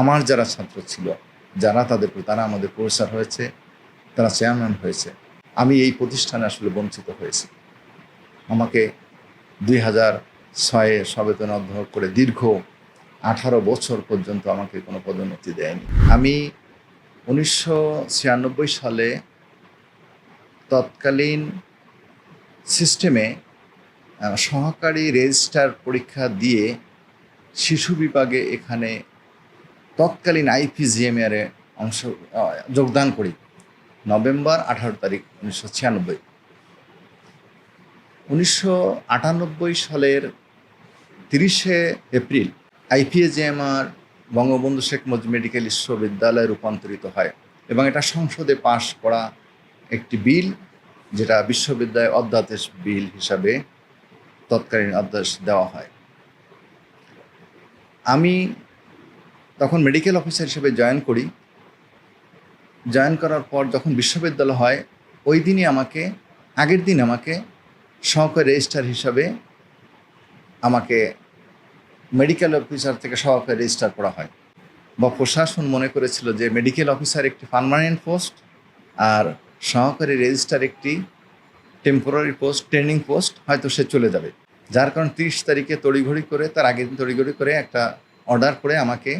আমার যারা ছাত্র ছিল, যারা তাদের তারা আমাদের প্রফেসর হয়েছে, তারা চেয়ারম্যান হয়েছে। আমি এই প্রতিষ্ঠানে আসলে বঞ্চিত হয়েছি। আমাকে দুই হাজার ছয়ে সবেতন অধ্যয়ন করে দীর্ঘ আঠারো বছর পর্যন্ত আমাকে কোনো পদোন্নতি দেয়নি। আমি উনিশশো ছিয়ানব্বই সালে তৎকালীন সিস্টেমে সহকারী রেজিস্ট্রার পরীক্ষা দিয়ে শিশু বিভাগে এখানে তৎকালীন আইপিজিএমের অংশ যোগদান করি। নভেম্বর আঠারো তারিখ, উনিশশো ছিয়ানব্বই। উনিশশো আটানব্বই সালের তিরিশে April IPGMR Bangabandhu Sheikh Mujib medical বিশ্ববিদ্যালয়ে রূপান্তরিত হয় এবং এটা সংসদে পাশ করা একটি বিল, যেটা বিশ্ববিদ্যালয় অধ্যাদেশ বিল হিসাবে তৎকালীন অধ্যাদেশ দেওয়া হয়। আমি তখন মেডিকেল অফিসার হিসেবে জয়েন করি। জয়েন করার পর যখন বিশ্ববিদ্যালয় হয়, ওই দিনই আমাকে, আগের দিন আমাকে সহকারী রেজিস্ট্রার হিসাবে আমাকে মেডিকেল অফিসার থেকে সহকারী রেজিস্ট্রার করা হয়। বা প্রশাসন মনে করেছিল যে মেডিকেল অফিসার একটি পার্মানেন্ট পোস্ট আর সহকারী রেজিস্ট্রার একটি টেম্পোরারি পোস্ট ট্রেনিং পোস্ট হয়তো সে চলে যাবে। যার কারণে তিরিশ তারিখে তড়িঘড়ি করে, তার আগের দিন তড়িঘড়ি করে একটা অর্ডার করে আমাকে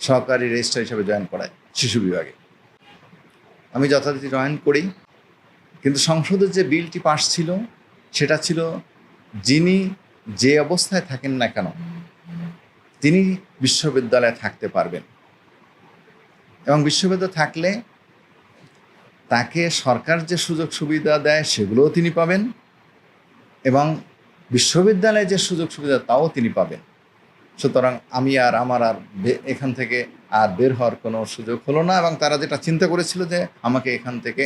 সহকারী রেজিস্ট্রার হিসেবে জয়েন করায় শিশু বিভাগে। আমি যথারীতি জয়েন করি, কিন্তু সংসদের যে বিলটি পাশ ছিল, সেটা ছিল যিনি যে অবস্থায় থাকেন না কেন, তিনি বিশ্ববিদ্যালয়ে থাকতে পারবেন। এবং বিশ্ববিদ্যালয় থাকলে তাকে সরকার যে সুযোগ সুবিধা দেয়, সেগুলোও তিনি পাবেন এবং বিশ্ববিদ্যালয়ে যে সুযোগ সুবিধা, তাও তিনি পাবেন। সুতরাং আমি আর আমার আর এখান থেকে আর বের হওয়ার কোনো সুযোগ হলো না এবং তারা যেটা চিন্তা করেছিল যে আমাকে এখান থেকে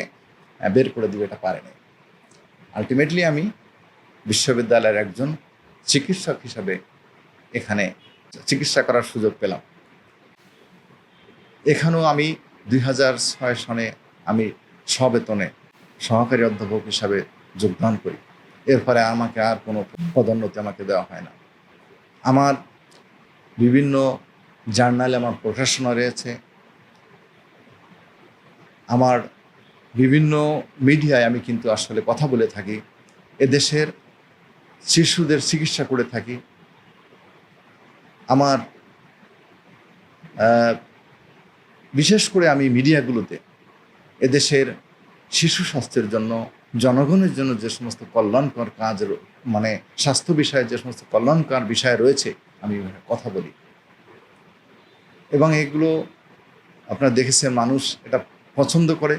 বের করে দিবে এটা পারেনি। আলটিমেটলি আমি বিশ্ববিদ্যালয়ের একজন চিকিৎসক হিসাবে এখানে চিকিৎসা করার সুযোগ পেলাম। এখানেও আমি দুই হাজার ছয় সনে আমি সবেতনে সহকারী অধ্যাপক হিসাবে যোগদান করি। এরপরে আমাকে আর কোনো পদোন্নতি আমাকে দেওয়া হয় না। আমার বিভিন্ন জার্নালে আমার প্রকাশনা রয়েছে। আমার বিভিন্ন মিডিয়ায় আমি কিন্তু আসলে কথা বলে থাকি। এদেশের শিশুদের চিকিৎসা করে থাকি। আমার বিশেষ করে আমি মিডিয়াগুলোতে এদেশের শিশু স্বাস্থ্যের জন্য, জনগণের জন্য যে সমস্ত কল্যাণকর কাজ মানে স্বাস্থ্য বিষয়ে যে সমস্ত কল্যাণকর বিষয় রয়েছে আমি কথা বলি। এবং এগুলো আপনারা দেখেছেন, মানুষ এটা পছন্দ করে।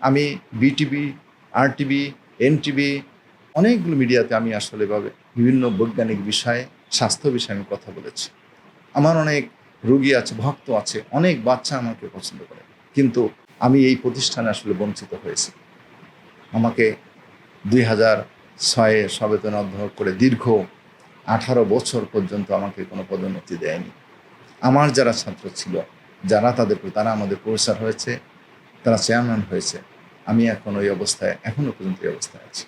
আমি বিটিভি আর টিভি এনটিভি, অনেকগুলো মিডিয়াতে আমি আসলে ভাবে বিভিন্ন বৈজ্ঞানিক বিষয়ে, স্বাস্থ্য বিষয়ে আমি কথা বলেছি। আমার অনেক রুগী আছে, ভক্ত আছে, অনেক বাচ্চা আমাকে পছন্দ করে। কিন্তু আমি এই প্রতিষ্ঠানে আসলে বঞ্চিত হয়েছি। আমাকে দুই হাজার ছয়ে সবেতন অধ্যয়ন করে দীর্ঘ আঠারো বছর পর্যন্ত আমাকে কোনো পদোন্নতি দেয়নি। আমার যারা ছাত্র ছিল, যারা তাদের তারা আমাদের প্রফেসর হয়েছে, তারা চেয়ারম্যান হয়েছে। আমি এখন ওই অবস্থায় এখনও পর্যন্ত এই অবস্থায় আছি।